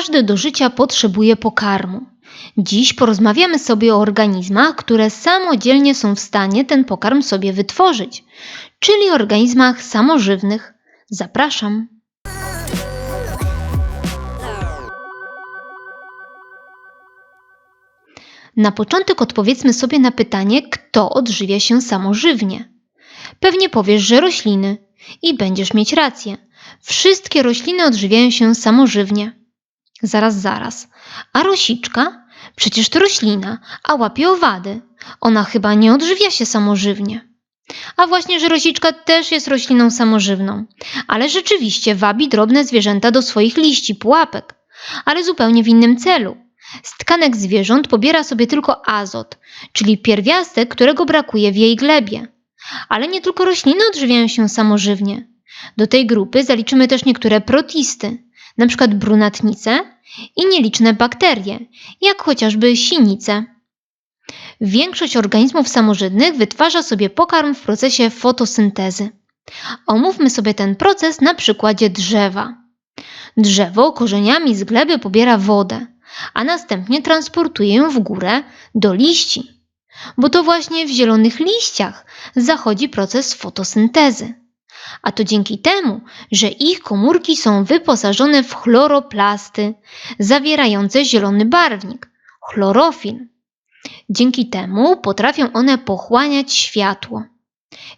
Każdy do życia potrzebuje pokarmu. Dziś porozmawiamy sobie o organizmach, które samodzielnie są w stanie ten pokarm sobie wytworzyć, czyli organizmach samożywnych. Zapraszam. Na początek odpowiedzmy sobie na pytanie, kto odżywia się samożywnie. Pewnie powiesz, że rośliny i będziesz mieć rację. Wszystkie rośliny odżywiają się samożywnie. Zaraz, zaraz. A rosiczka? Przecież to roślina, a łapie owady. Ona chyba nie odżywia się samożywnie. A właśnie, że rosiczka też jest rośliną samożywną, ale rzeczywiście wabi drobne zwierzęta do swoich liści, pułapek, ale zupełnie w innym celu. Z tkanek zwierząt pobiera sobie tylko azot, czyli pierwiastek, którego brakuje w jej glebie. Ale nie tylko rośliny odżywiają się samożywnie. Do tej grupy zaliczymy też niektóre protisty, np. brunatnice i nieliczne bakterie, jak chociażby sinice. Większość organizmów samożywnych wytwarza sobie pokarm w procesie fotosyntezy. Omówmy sobie ten proces na przykładzie drzewa. Drzewo korzeniami z gleby pobiera wodę, a następnie transportuje ją w górę do liści, bo to właśnie w zielonych liściach zachodzi proces fotosyntezy. A to dzięki temu, że ich komórki są wyposażone w chloroplasty zawierające zielony barwnik chlorofil. Dzięki temu potrafią one pochłaniać światło.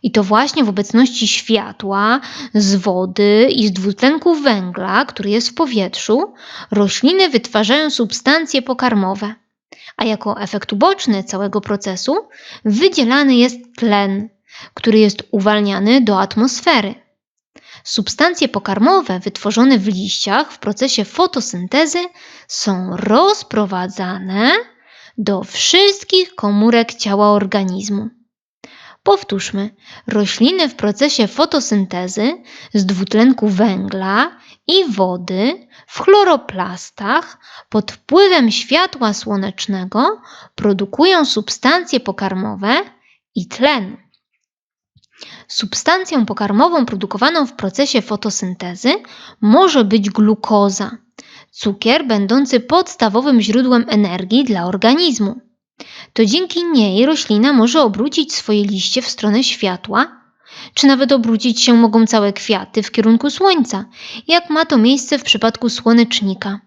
I to właśnie w obecności światła, z wody i z dwutlenku węgla, który jest w powietrzu, rośliny wytwarzają substancje pokarmowe. A jako efekt uboczny całego procesu wydzielany jest tlen, który jest uwalniany do atmosfery. Substancje pokarmowe wytworzone w liściach w procesie fotosyntezy są rozprowadzane do wszystkich komórek ciała organizmu. Powtórzmy, rośliny w procesie fotosyntezy z dwutlenku węgla i wody w chloroplastach pod wpływem światła słonecznego produkują substancje pokarmowe i tlen. Substancją pokarmową produkowaną w procesie fotosyntezy może być glukoza, cukier będący podstawowym źródłem energii dla organizmu. To dzięki niej roślina może obrócić swoje liście w stronę światła, czy nawet obrócić się mogą całe kwiaty w kierunku słońca, jak ma to miejsce w przypadku słonecznika.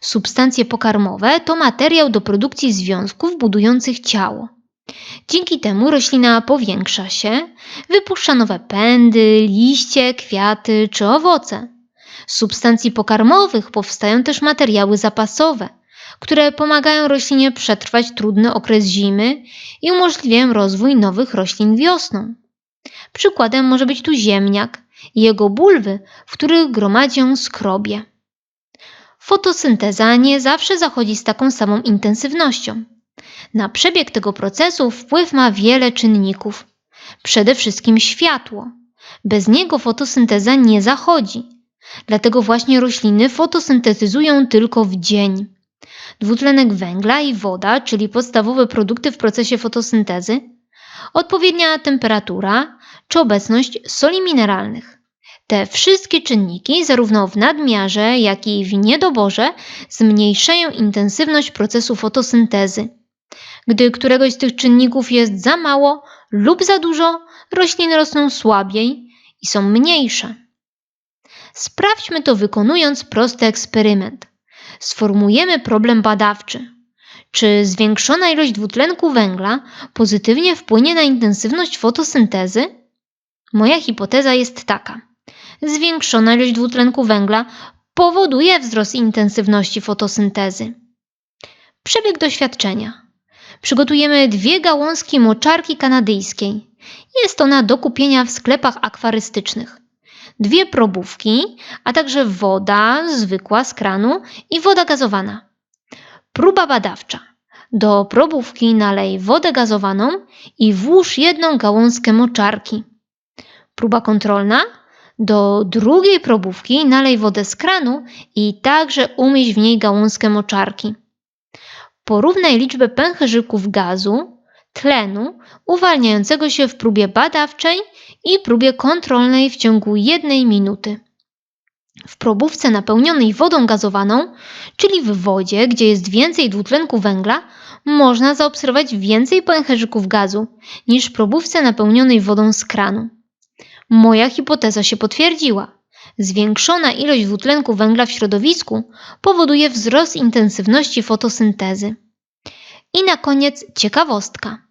Substancje pokarmowe to materiał do produkcji związków budujących ciało. Dzięki temu roślina powiększa się, wypuszcza nowe pędy, liście, kwiaty czy owoce. Z substancji pokarmowych powstają też materiały zapasowe, które pomagają roślinie przetrwać trudny okres zimy i umożliwiają rozwój nowych roślin wiosną. Przykładem może być tu ziemniak i jego bulwy, w których gromadzią skrobie. Fotosynteza nie zawsze zachodzi z taką samą intensywnością. Na przebieg tego procesu wpływ ma wiele czynników. Przede wszystkim światło. Bez niego fotosynteza nie zachodzi. Dlatego właśnie rośliny fotosyntetyzują tylko w dzień. Dwutlenek węgla i woda, czyli podstawowe produkty w procesie fotosyntezy, odpowiednia temperatura czy obecność soli mineralnych. Te wszystkie czynniki, zarówno w nadmiarze, jak i w niedoborze, zmniejszają intensywność procesu fotosyntezy. Gdy któregoś z tych czynników jest za mało lub za dużo, rośliny rosną słabiej i są mniejsze. Sprawdźmy to wykonując prosty eksperyment. Sformułujemy problem badawczy. Czy zwiększona ilość dwutlenku węgla pozytywnie wpłynie na intensywność fotosyntezy? Moja hipoteza jest taka. Zwiększona ilość dwutlenku węgla powoduje wzrost intensywności fotosyntezy. Przebieg doświadczenia. Przygotujemy dwie gałązki moczarki kanadyjskiej. Jest ona do kupienia w sklepach akwarystycznych. Dwie probówki, a także woda zwykła z kranu i woda gazowana. Próba badawcza. Do probówki nalej wodę gazowaną i włóż jedną gałązkę moczarki. Próba kontrolna. Do drugiej probówki nalej wodę z kranu i także umieść w niej gałązkę moczarki. Porównaj liczbę pęcherzyków gazu, tlenu uwalniającego się w próbie badawczej i próbie kontrolnej w ciągu jednej minuty. W probówce napełnionej wodą gazowaną, czyli w wodzie, gdzie jest więcej dwutlenku węgla, można zaobserwować więcej pęcherzyków gazu niż w probówce napełnionej wodą z kranu. Moja hipoteza się potwierdziła. Zwiększona ilość dwutlenku węgla w środowisku powoduje wzrost intensywności fotosyntezy. I na koniec ciekawostka.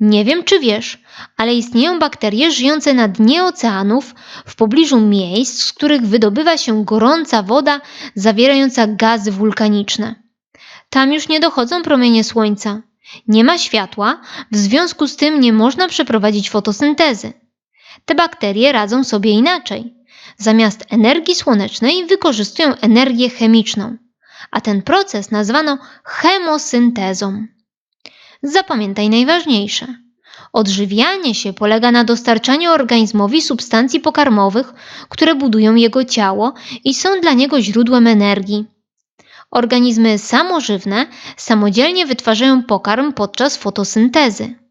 Nie wiem, czy wiesz, ale istnieją bakterie żyjące na dnie oceanów w pobliżu miejsc, z których wydobywa się gorąca woda zawierająca gazy wulkaniczne. Tam już nie dochodzą promienie słońca. Nie ma światła, w związku z tym nie można przeprowadzić fotosyntezy. Te bakterie radzą sobie inaczej. Zamiast energii słonecznej wykorzystują energię chemiczną, a ten proces nazwano chemosyntezą. Zapamiętaj najważniejsze. Odżywianie się polega na dostarczaniu organizmowi substancji pokarmowych, które budują jego ciało i są dla niego źródłem energii. Organizmy samożywne samodzielnie wytwarzają pokarm podczas fotosyntezy.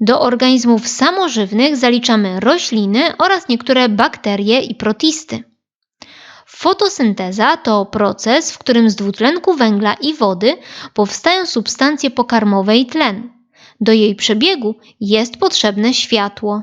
Do organizmów samożywnych zaliczamy rośliny oraz niektóre bakterie i protisty. Fotosynteza to proces, w którym z dwutlenku węgla i wody powstają substancje pokarmowe i tlen. Do jej przebiegu jest potrzebne światło.